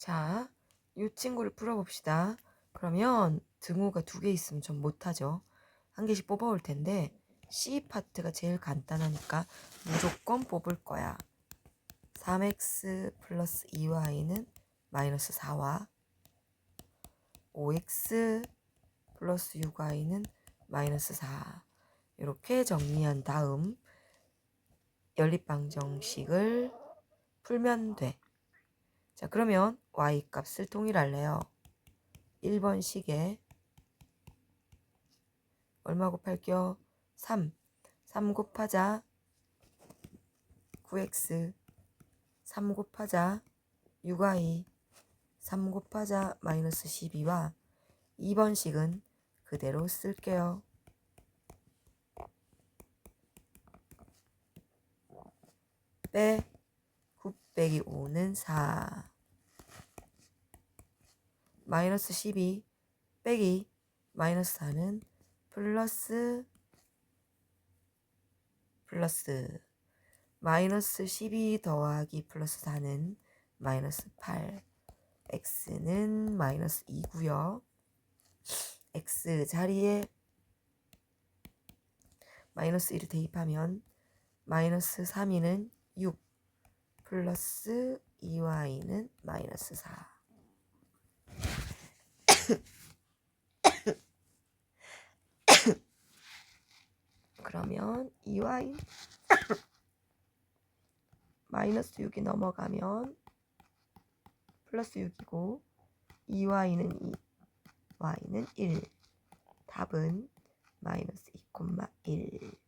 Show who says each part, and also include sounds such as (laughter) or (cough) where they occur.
Speaker 1: 자, 이 친구를 풀어봅시다. 그러면 등호가 두 개 있으면 좀 못하죠. 한 개씩 뽑아올 텐데 C 파트가 제일 간단하니까 무조건 뽑을 거야. 3x 플러스 2y는 마이너스 4와 5x 플러스 6y는 마이너스 4 이렇게 정리한 다음 연립방정식을 풀면 돼. 자 그러면 y 값을 통일할래요. 1번 식에 얼마 곱할게요? 3. 3 곱하자 9x 3 곱하자 6y 3 곱하자 마이너스 12와 2번 식은 그대로 쓸게요. 빼 9 빼기 5는 4 마이너스 12 빼기 마이너스 4는 플러스 플러스 마이너스 12 더하기 플러스 4는 마이너스 8 x는 마이너스 2고요. X 자리에 마이너스 1을 대입하면 마이너스 3이는 6 플러스 2y는 마이너스 4 그러면 2y (coughs) 마이너스 6이 넘어가면 플러스 6이고 2y는 2 y는 1 답은 마이너스 2,1